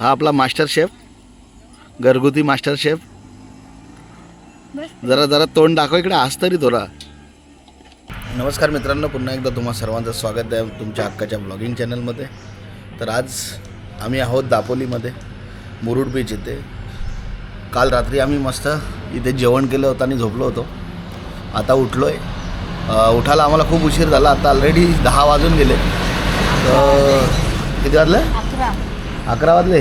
हा आपला master chef घरगुती मास्टर शेफ. जरा जरा तोंड दाखव इकडे आज तरी थोडा. नमस्कार मित्रांनो पुन्हा एकदा तुम्हा सर्वांचं स्वागत आहे तुमच्या हक्काच्या ब्लॉगिंग चॅनलमध्ये तर आज आम्ही आहोत दापोलीमध्ये मुरुड बीच इथे. काल रात्री आम्ही मस्त इथे जेवण केलं होतं आणि झोपलो होतो. आता उठलो आहे उठायला आम्हाला खूप उशीर झाला. आता ऑलरेडी दहा वाजून गेले. तर किती वाजले? अकरा वाजले.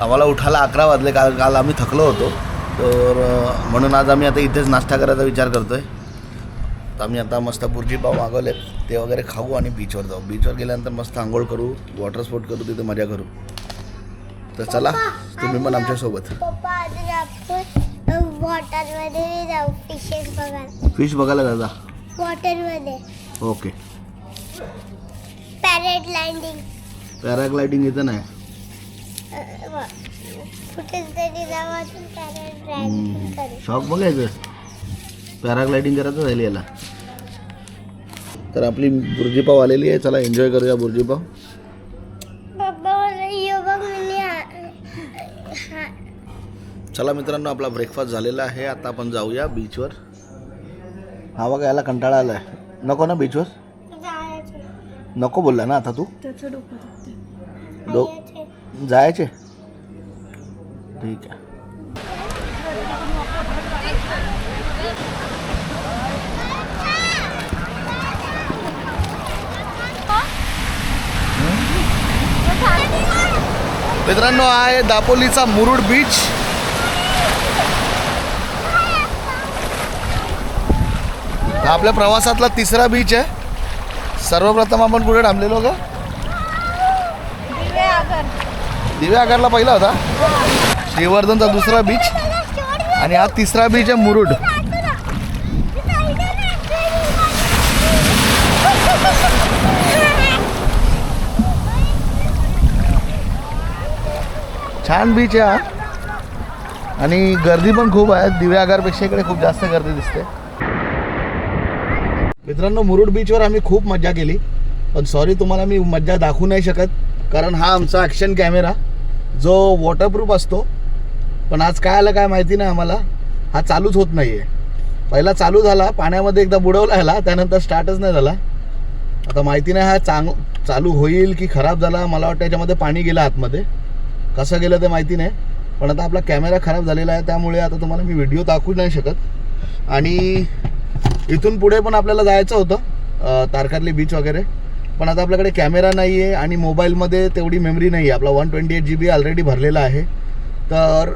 आम्हाला उठायला अकरा वाजले. काल काल आम्ही थकलो होतो. तर म्हणून आज आम्ही आता इथेच नाश्ता करायचा विचार करतो आहे तर आम्ही आता मस्त बुर्जी पाव मागवले. ते वगैरे खाऊ आणि बीचवर जाऊ. बीचवर गेल्यानंतर मस्त आंघोळ करू वॉटर स्पोर्ट करू तिथे मजा करू. तर चला तुम्ही पण आमच्यासोबत पप्पा आज आपण वॉटरमध्ये जाऊ. फिशेस बघायला. फिश बघायला दादा वॉटरमध्ये ओके पॅरेट लँडिंग पॅराग्लायडिंग इथं नाही. शॉक बघायचं. पॅराग्लायडिंग करायचं झाली याला. तर आपली बुर्जी पाव आलेली आहे. चला एन्जॉय करूया बुर्जी पाव पप्पा मला यो बघ मी हा. चला मित्रांनो आपला ब्रेकफास्ट झालेला आहे. आता आपण जाऊया बीचवर हा बघा याला कंटाळा आला आहे नको ना बीचवर नको बोलला ना आता तू? त्याचं डोकं दुखते दो जायचे? ठीक आहे. मित्रांनो आहे दापोलीचा मुरुड बीच आपल्या प्रवासातला तिसरा बीच आहे. सर्वप्रथम आपण कुठे थांबलेलो का दिव्या आगारला पहिला होता. श्रीवर्धनचा दुसरा बीच आणि हा तिसरा बीच आहे मुरुड. छान बीच आहे हा. आणि गर्दी पण खूप आहे. दिव्या आगारपेक्षा इकडे खूप जास्त गर्दी दिसते. मित्रांनो मुरुड बीचवर आम्ही खूप मजा केली. पण सॉरी तुम्हाला मी मज्जा दाखवू नाही शकत कारण हा आमचा ॲक्शन कॅमेरा जो वॉटरप्रूफ असतो पण आज काय आलं काय माहिती नाही आम्हाला. हा चालूच होत नाही आहे पहिला चालू झाला पाण्यामध्ये एकदा बुडवला ह्याला त्यानंतर स्टार्टच नाही झाला. आता माहिती नाही हा चांग चालू होईल की खराब झाला मला वाटतं याच्यामध्ये पाणी गेलं आतमध्ये. कसं गेलं ते माहिती नाही पण आता आपला कॅमेरा खराब झालेला आहे त्यामुळे आता तुम्हाला मी व्हिडिओ दाखवू नाही शकत. आणि इथून पुढे पण आपल्याला जायचं होतं अं, बीच वगैरे. पण आता आपल्याकडे कॅमेरा नाही आहे आणि मोबाईलमध्ये तेवढी मेमरी नाही आहे आपला one twenty eight G B already भरलेला आहे. तर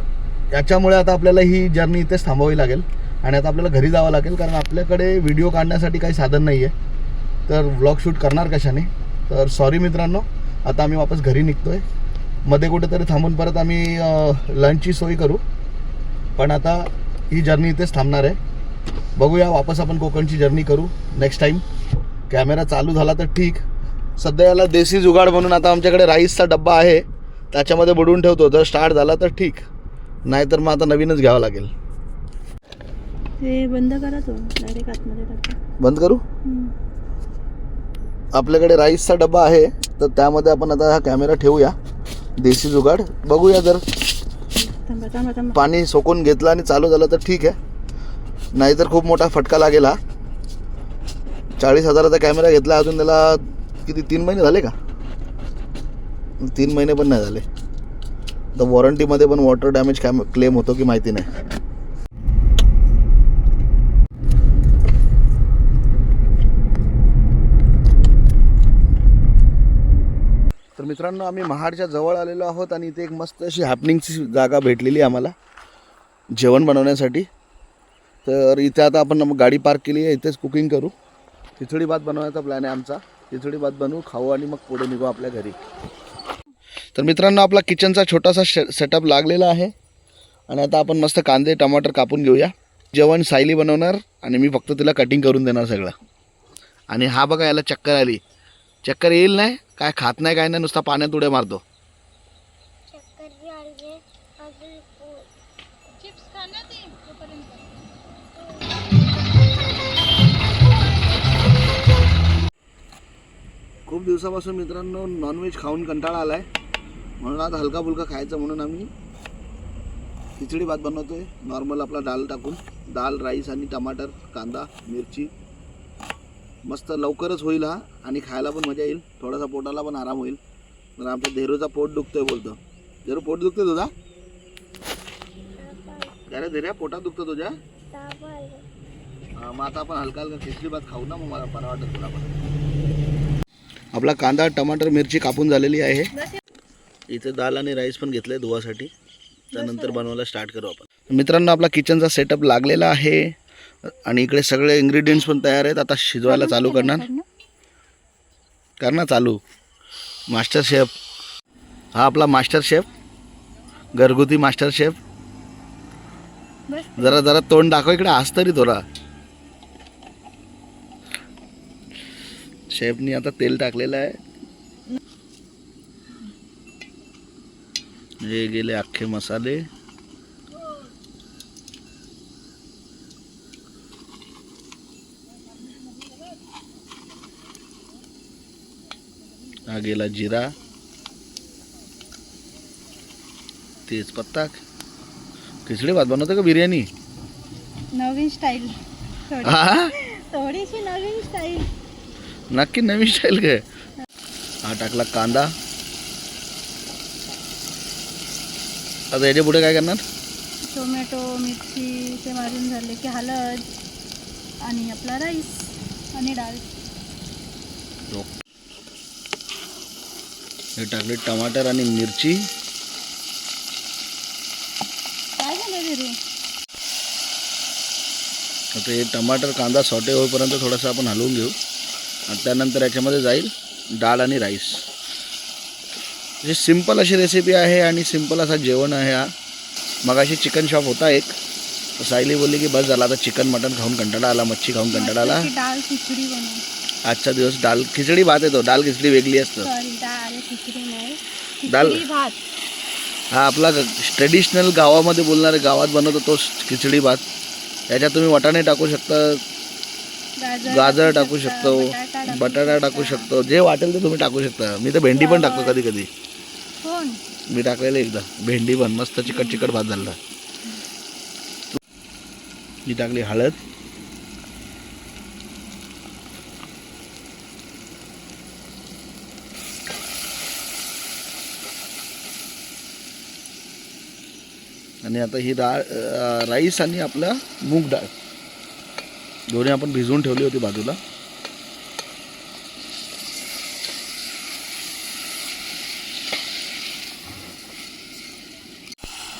याच्यामुळे आता आपल्याला ही जर्नी इथेच थांबावी लागेल. आणि आता आपल्याला घरी जावं लागेल कारण आपल्याकडे व्हिडिओ काढण्यासाठी काही साधन नाही आहे तर व्लॉग शूट करणार कशाने? तर सॉरी मित्रांनो आता आम्ही वापस घरी निघतो आहे मध्ये कुठेतरी थांबून परत आम्ही लंचची सोय करू. पण आता ही जर्नी इथेच थांबणार आहे. बघूया वापस आपण कोकणची जर्नी करू. नेक्स्ट टाईम कॅमेरा चालू झाला तर ठीक. सध्या याला देसी जुगाड म्हणून आता आमच्याकडे राईसचा डब्बा आहे. त्याच्यामध्ये बुडवून ठेवतो. जर स्टार्ट झाला तर ठीक. नाहीतर मग आता नवीनच घ्यावं लागेल. ते बंद करा तो. डायरेक्ट आतमध्ये टाका. बंद करू? आपल्याकडे राईसचा डब्बा आहे. तर त्यामध्ये आपण आता हा कॅमेरा ठेवूया. देसी जुगाड. बघूया जर पाणी सोकून घेतलं आणि चालू झालं तर ठीक आहे. नाहीतर खूप मोठा फटका लागेल हा. चाळीस हजाराचा कॅमेरा घेतला. अजून त्याला किती तीन महिने झाले का? तीन महिने पण नाही झाले. तर वॉरंटीमध्ये पण वॉटर डॅमेज कॅम क्लेम होतो की माहिती नाही. तर मित्रांनो आम्ही महाडच्या जवळ आलेलो आहोत आणि इथे एक मस्त अशी हॅपनिंगची जागा भेटलेली आहे आम्हाला. जेवण बनवण्यासाठी. तर इथे आता आपण मग गाडी पार्क केली आहे. इथेच कुकिंग करू. खिचडी भात बनवण्याचा प्लॅन आहे आमचा. खिचडी भात बनवू खाऊ आणि मग पुढे निघू आपल्या घरी. तर मित्रांनो आपला किचनचा छोटासा शे सेटअप लागलेला आहे. आणि आता आपण मस्त कांदे टमाटर कापून घेऊया. जेवण सायली बनवणार आणि मी फक्त तिला कटिंग करून देणार सगळं. आणि हा बघा याला चक्कर आली. चक्कर येईल नाही काय खात नाही काय नाही नुसता पाण्यात उड्या मारतो. खूप दिवसापासून मित्रांनो नॉनव्हेज खाऊन कंटाळा आला आहे म्हणून आता हलका फुलका खायचं म्हणून आम्ही खिचडी भात बनवतोय. नॉर्मल आपला डाळ टाकून. डाळ राईस आणि टमाटर कांदा मिरची. मस्त लवकरच होईल हा आणि खायला पण मजा येईल. थोडासा पोटाला पण आराम होईल. तर आमच्या धेरूचा पोट दुखतोय बोलतो. धेरू पोट दुखतोय तुझा? काय रे धेऱ्या पोटात दुखतं तुझ्या? मग आता आपण हलका हलका खिचडी भात खाऊ ना मग मला बरं वाटत तुला पण. आपला कांदा टमाटर मिरची कापून झालेली आहे. इथे दाल आणि राईस पण घेतलंय धुवासाठी. त्यानंतर बनवायला स्टार्ट करू आपण. मित्रांनो आपला किचनचा सेटअप लागलेला आहे. आणि इकडे सगळे इन्ग्रेडियंट्स पण तयार आहेत. आता शिजवायला चालू करणार. करणार चालू. मास्टर शेफ हा आपला मास्टर शेफ घरगुती मास्टर शेफ जरा जरा तोंड दाखव इकडे. आज तरी थोडा. शेफनी आता तेल टाकलेलं आहे. हे गेले अख्खे मसाले. हा गेला जिरा. तेजपत्ता. खिचडी भात बनवतो का बिर्याणी? नवीन स्टाईल. थोडी थोडीशी नवीन स्टाईल. नक्की नवीन स्टाईल काय हा टाकला कांदा. आता याच्यापुढे काय करणार? टोमॅटो मिरची ते मारून झाले की हळद आणि आपला राईस आणि डाळ. हे टाकले टमाटर आणि मिरची. काय झालं विरू आता हे टमाटर कांदा सॉटे होईपर्यंत थोडंसं आपण हलवून घेऊ. त्यानंतर याच्यामध्ये जाईल डाळ आणि राईस. हे सिंपल अशी रेसिपी आहे आणि सिंपल असा जेवण आहे हा. मगाशी चिकन शॉप होता एक. सायली बोलली की बस झाला आता चिकन मटन खाऊन कंटाळा आला मच्छी खाऊन कंटाळा आला. मस्तपैकी डाळ खिचडी बनव आजचा दिवस डाल खिचडी भात येतो. डाल खिचडी वेगळी असतं. डाळ हा आपला ट्रेडिशनल गावामध्ये बोलणारे गावात बनवतो तो खिचडी भात. याच्यात तुम्ही वाटाणे टाकू शकता गाजर टाकू शकतो बटाटा टाकू शकतो. जे वाटेल ते तुम्ही टाकू शकता. मी तर भेंडी पण टाकतो कधी कधी. कोण मी टाकलेलं एकदा. भेंडी पण मस्त चिकट चिकट भात झाला. मी टाकली हळद. आणि आता ही डाळ राईस आणि आपला मूग डाळ. दोन्ही आपण भिजवून ठेवली होती बाजूला.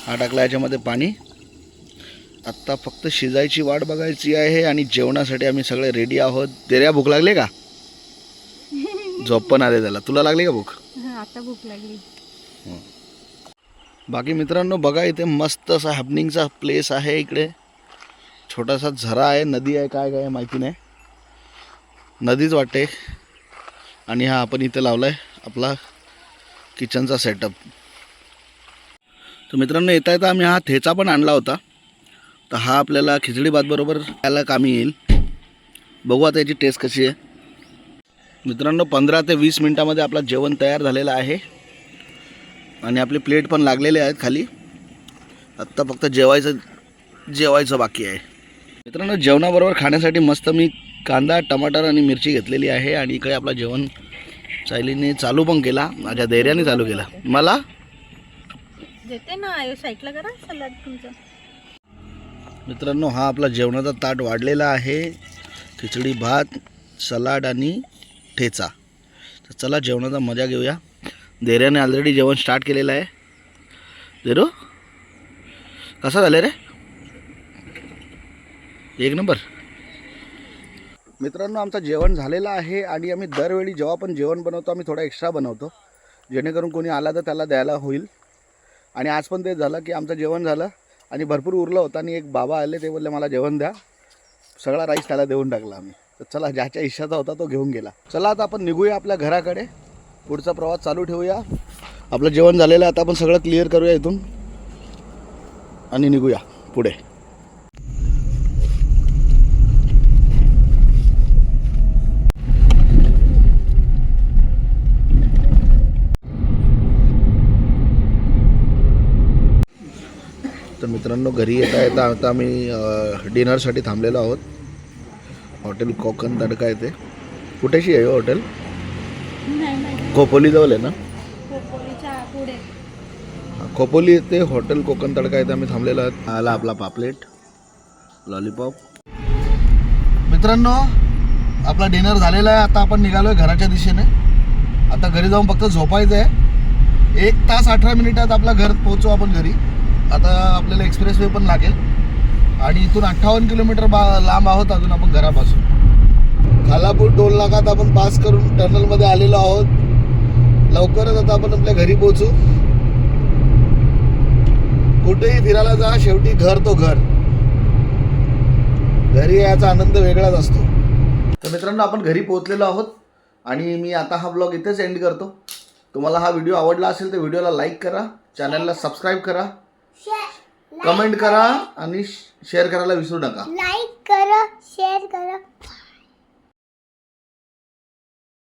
हा टाकला याच्यामध्ये पाणी. आत्ता फक्त शिजायची वाट बघायची आहे आणि जेवणासाठी आम्ही सगळे रेडी आहोत. तेऱ्या भूक लागले का? झोप पण आले त्याला. तुला लागली का भूक? हा आता भूक लागली. बाकी मित्रांनो बघा इथे मस्त असा हॅपनिंगचा प्लेस आहे इकडे. छोटासा झरा आहे नदी आहे काय काय आहे माहिती नाही. नदीच वाटते आणि हा आपण इथे लावला आहे आपला किचनचा सेटअप तर मित्रांनो येता येता आम्ही हा ठेचा पण आणला होता. तर हा आपल्याला खिचडी भात बरोबर खायला कामी येईल. बघू आता याची टेस्ट कशी आहे. मित्रांनो पंधरा ते वीस मिनटामध्ये आपला जेवण तयार झालेलं आहे. आणि आपले प्लेट पण लागलेले आहेत खाली. आत्ता फक्त जेवायचं जेवायचं बाकी आहे. मित्रांनो जेवणाबरोबर खाण्यासाठी मस्त मी कांदा टमाटर आणि मिरची घेतलेली आहे आणि इकडे आपला जेवण सायलीने चालू पण केला माझ्या धैर्याने चालू केला. मला? देते ना आयो साईडला करा सलाद तुमचं. मित्रांनो हा आपला जेवणाचा ताट वाढलेला आहे. खिचडी भात सलाड आणि ठेचा. तर चला जेवणाचा मजा घेऊया. धैर्याने ऑलरेडी जेवण स्टार्ट केलेलं आहे. धैरू कसं झालं रे? एक नंबर. मित्रांनो आमचं जेवण झालेलं आहे आणि आम्ही दरवेळी जेव्हा पण जेवण बनवतो आम्ही थोडा एक्स्ट्रा बनवतो. जेणेकरून कोणी आला तर त्याला द्यायला होईल. आणि आज पण ते झालं की आमचं जेवण झालं आणि भरपूर उरलं होतं आणि एक बाबा आले ते बोलले मला जेवण द्या. सगळा राईस त्याला देऊन टाकला आम्ही. तर चला ज्याच्या इच्छाचा होता तो घेऊन गेला. चला आता आपण निघूया आपल्या घराकडे. पुढचा प्रवास चालू ठेवूया. आपलं जेवण झालेलं आहे आता आपण सगळं क्लिअर करूया इथून. आणि निघूया पुढे तर मित्रांनो घरी येता येता आता आम्ही डिनरसाठी थांबलेलो आहोत. हॉटेल कोकण तडका येते. कुठेशी आहे हो हॉटेल? खोपोलीजवळ आहे ना? खोपोली येथे हॉटेल कोकण तडका येथे आम्ही थांबलेलो आहोत. आला आपला पापलेट. लॉलीपॉप. मित्रांनो आपला डिनर झालेला आहे. आता आपण निघालोय घराच्या दिशेने. आता घरी जाऊन फक्त झोपायचं आहे. एक तास अठरा मिनिटात आपला घर पोहोचू आपण घरी. आता आपल्याला एक्सप्रेस वे पण लागेल. आणि इथून अठ्ठावन्न किलोमीटर बा लांब आहोत अजून आपण घरापासून. खालापूर टोल नाकात आपण पास करून टर्नलमध्ये आलेलो आहोत. लवकरच आता आपण आपल्या घरी पोहोचू. कुठेही फिरायला जा शेवटी घर तो घर. घरी यायचा आनंद वेगळाच असतो. तर मित्रांनो आपण घरी पोहोचलेलो आहोत. आणि मी आता हा ब्लॉग इथेच एंड करतो. तुम्हाला हा व्हिडिओ आवडला असेल तर व्हिडिओला लाईक करा. चॅनलला सबस्क्राईब करा. कमेंट करा आणि शेअर करायला विसरू नका. लाईक करा शेअर करा.